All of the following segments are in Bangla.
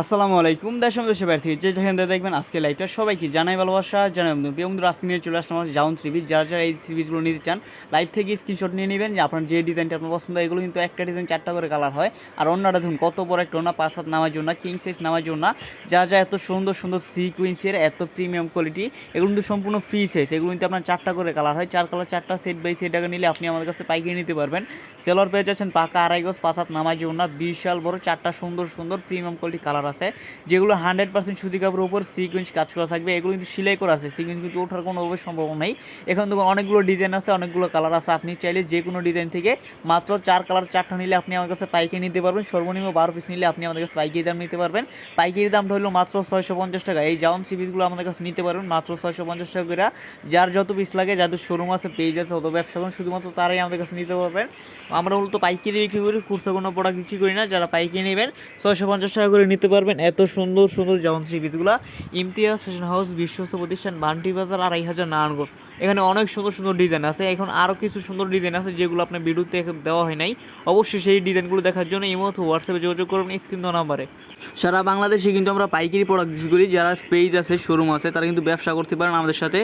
আসসালামু আলাইকুম, দেশ দেশে ব্যর্থী যে যেখান দেখবেন আজকে লাইভটা সবাইকে জানাই ভালোবাসা, জানাই প্রিয় বন্ধুরা, আজকে নিয়ে চলে আসলাম আমার জাউন সিরিজ যারা যারা এই সিরিজগুলো নিতে চান লাইভ থেকে স্ক্রিনশট নিয়ে নেবেন। যে আপনার যে ডিজাইনটা আপনার পছন্দ এগুলো কিন্তু একটা ডিজাইন চারটা করে কালার হয়। আর অন্যটা দেখুন, কত বড় একটা ওনা, পাঁচ হাত নামার জন্য কিং সাইজ নামার জন্য। যা যা এত সুন্দর সুন্দর সিকুয়েন্সের এত প্রিমিয়াম কোয়ালিটি এগুলো কিন্তু সম্পূর্ণ ফ্রি সাইজ এগুলো কিন্তু আপনার চারটা করে কালার হয়। চার কালার চারটা সেট বাই সেট টাকা নিলে আপনি আমাদের কাছে পাইকিয়ে নিতে পারবেন। সেলর পেয়ে যাচ্ছেন পাকা আড়াই গজ, পাঁচ হাত নামার জন্য। বিশাল বড়, চারটা সুন্দর সুন্দর প্রিমিয়াম কোয়ালিটি কালার আছে, যেগুলো হান্ড্রেড পার্সেন্ট সুতি কাপড়ের উপর সিকুয়েন্স কাজ করা থাকবে। এগুলো কিন্তু সেলাই করা আছে সিকুয়েন্স কিন্তু ওঠার কোনোভাবে সম্ভব নেই। এখান থেকে অনেকগুলো ডিজাইন আছে, অনেকগুলো কালার আছে। আপনি চাইলে যে কোনো ডিজাইন থেকে মাত্র চার কালার চারটা নিলে আপনি আমার কাছে পাইকারি নিতে পারবেন। সর্বনিম্ন বারো পিস নিলে আপনি আমাদের কাছে পাইকারি দাম নিতে পারবেন। পাইকারি দামটা হলো মাত্র ছয়শো পঞ্চাশ টাকা। এই জাউন সিরিজগুলো আমাদের কাছে নিতে পারবেন, মাত্র ছয়শো পঞ্চাশ টাকা করে। যার যত পিস লাগে, যাদের শোরুম আছে পেজ আছে অত ব্যবসা করেন, শুধুমাত্র তারাই আমাদের কাছে নিতে পারবেন। আমরা মূলত পাইকারি বিক্রি করি, খুচরা কোনো প্রোডাক্ট বিক্রি করি না। যারা পাইকারি নেবেন, ছয়শো পঞ্চাশ টাকা করে নিতে পারবেন। এত সুন্দর সুন্দর জাউন থ্রি পিসগুলো। ইমতিয়াজ ফ্যাশন হাউস বিশ্বস্ত প্রতিষ্ঠান, বান্টি বাজার, আড়াই হাজার নারায়ণগঞ্জ। এখানে অনেক সুন্দর সুন্দর ডিজাইন আছে। এখন আরও কিছু সুন্দর ডিজাইন আছে যেগুলো আপনার ভিডিওতে দেওয়া হয় নাই। অবশ্যই সেই ডিজাইনগুলো দেখার জন্য এই মতো হোয়াটসঅ্যাপে যোগাযোগ করবেন স্ক্রিন নাম্বারে। সারা বাংলাদেশে কিন্তু আমরা পাইকারি প্রোডাক্ট বিক্রি করি, যারা পেজ আছে শোরুম আছে, তারা কিন্তু ব্যবসা করতে পারেন আমাদের সাথে।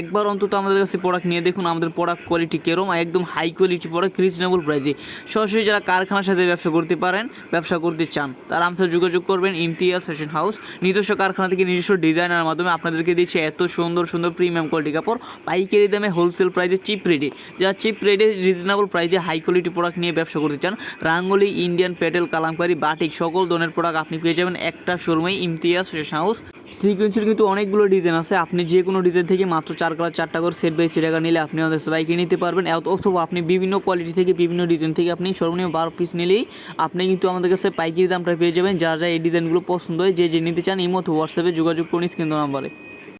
একবার অন্তত আমাদের কাছে প্রোডাক্ট নিয়ে দেখুন, আমাদের প্রোডাক্ট কোয়ালিটি কেরম, একদম হাই কোয়ালিটি প্রোডাক্ট রিজনেবল প্রাইসে সরাসরি যারা কারখানার সাথে ব্যবসা করতে পারেন, ব্যবসা করতে চান, তারা আমাদের যোগাযোগ করবেন, ইমতিয়াজ ফ্যাশন হাউস নিজস্ব কারখানা থেকে নিজস্ব ডিজাইনের মাধ্যমে আপনাদেরকে দিচ্ছে এত সুন্দর সুন্দর প্রিমিয়াম কোয়ালিটি কাপড়, পাইকারি দামে হোলসেল প্রাইসে চিপ রেটে যারা চিপ রেটে রিজনেবল প্রাইসে হাই কোয়ালিটি প্রোডাক্ট নিয়ে ব্যবসা করতে চান, রাঙ্গলি ইন্ডিয়ান পেটেল কালামকারি বাটিক সকল ধরনের প্রোডাক্ট আপনি পেয়ে যাবেন একটা শোরুমে ইমতিয়াজ ফ্যাশন হাউস। সিকুয়েন্সের কিন্তু অনেকগুলো ডিজাইন আছে। আপনি যে কোনো ডিজাইন থেকে মাত্র চার কালার, চারটা করে সেট বাই টাকা নিলে আপনি আমাদের সবাইকে নিতে পারবেন। অথবা আপনি বিভিন্ন কোয়ালিটি থেকে বিভিন্ন ডিজাইন থেকে আপনি সর্বনিম্ন বারো পিস নিলেই আপনি কিন্তু আমাদের কাছে পাইকারি দামটা পেয়ে যাবেন। যারা এই ডিজাইনগুলো পছন্দ হয়, যে যে নিতে চান এই মতো হোয়াটসঅ্যাপে যোগাযোগ করুন স্ক্রিন নাম্বারে।